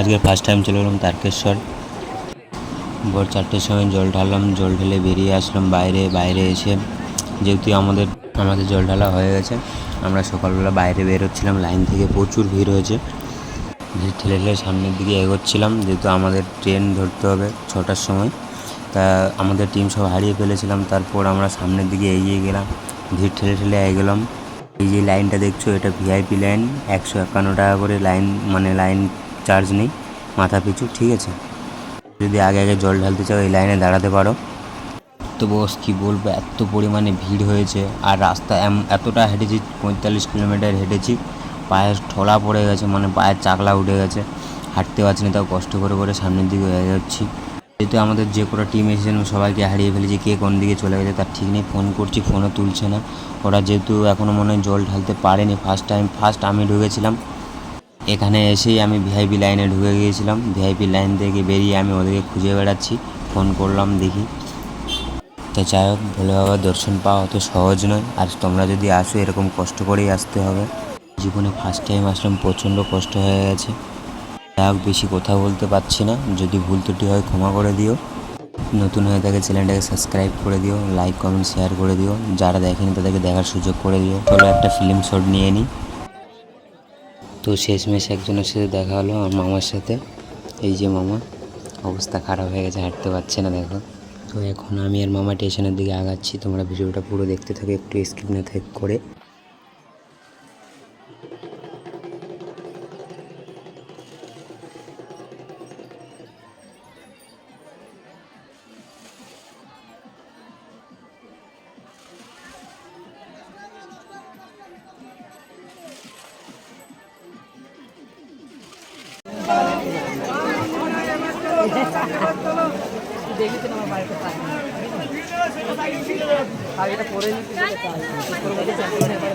আজকে first time চলে গেলাম তারকেশ্বর। ভোর চারটের সময় জল ঢাললাম, জল ঢেলে বেরিয়ে আসলাম বাইরে বাইরে এসে। যেহেতু আমাদের আমাদের জল ঢালা হয়ে গেছে, আমরা সকালবেলা বাইরে বেরোচ্ছিলাম লাইন থেকে প্রচুর ভিড় হয়েছে। ভিড় ঠেলে ঠেলে সামনের দিকে এগোচ্ছিলাম, যেহেতু আমাদের ট্রেন ধরতে হবে ছটার সময়। তা আমাদের টিম সব হারিয়ে ফেলেছিলাম, তারপর আমরা সামনের দিকে এগিয়ে গেলাম, ভিড় ঠেলে ঠেলে এগোলাম এই যে লাইনটা দেখছ, এটা ভিআইপি লাইন একশো একান্ন টাকা করে লাইন মানে লাইন চার্জ নেই, মাথা পিছু, ঠিক আছে? যদি আগে আগে জল ঢালতে চাও, এই লাইনে দাঁড়াতে পারো। তো বস কী বলব, এত পরিমাণে ভিড় হয়েছে, আর রাস্তা এতটা হেঁটেছি, পঁয়তাল্লিশ কিলোমিটার হেঁটেছি, পায়ের ঠোলা পড়ে গেছে মানে পায়ের চাকলা উঠে গেছে। হাঁটতে পারছি না, তাও কষ্ট করে করে সামনের দিকে হয়ে যাচ্ছি। যেহেতু আমাদের যে কটা টিম এসেছেন সবাইকে হারিয়ে ফেলেছি, কে কোন দিকে চলে গেছে, তার ঠিক নেই ফোন করছি ফোনও তুলছে না। ওরা যেহেতু এখনও মনে হয় জল ঢালতে পারেনি ফার্স্ট টাইম ফার্স্ট আমি ঢুকেছিলাম। এখানে এসেই আমি ভিআইপি লাইনে ঢুকে গিয়েছিলাম। ভিআইপি লাইন থেকে বেরিয়ে আমি ওদেরকে খুঁজে বেড়াচ্ছি। ফোন করলাম, দেখি। তো যাই হোক, ভোলে বাবার দর্শন পাওয়া অত সহজ নয়। আর তোমরা যদি আসো, এরকম কষ্ট করেই আসতে হবে। জীবনে ফার্স্ট টাইম আসলাম, প্রচণ্ড কষ্ট হয়ে গেছে। যাই হোক, বেশি কথা বলতে পারছি না। যদি ভুল ত্রুটি হয়, ক্ষমা করে দিও। নতুন হয়ে থাকে চ্যানেলটাকে সাবস্ক্রাইব করে দিও। লাইক কমেন্ট শেয়ার করে দিও। যারা দেখেনি, তাদেরকে দেখার সুযোগ করে দিও। চলো একটা ফিল্ম শট নিয়ে নিই। তো শেষমেশ একজনের সাথে দেখা হলো আমার মামার সাথে। এই যে মামা, অবস্থা খারাপ হয়ে গেছে, হাঁটতে পারছে না দেখো। তো এখন আমি আর মামা স্টেশনের দিকে আগাচ্ছি, তোমরা ভিডিওটা পুরো দেখতে থাকো, একটু স্কিপ না থাক করে তো আমার বাড়িতে পাই আগেটা পরে নিতে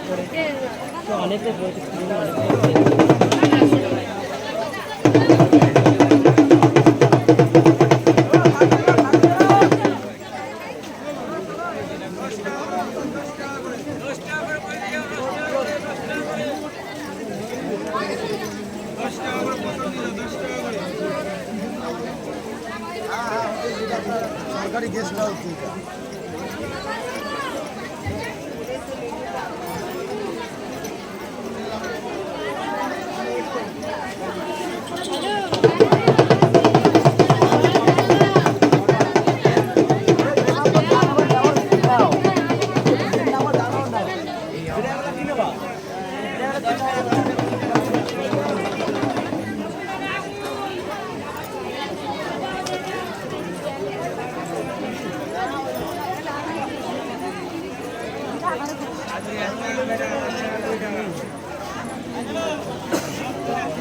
পরে তো অনেকটা সরকারি গেস্ট হাউস Thank you.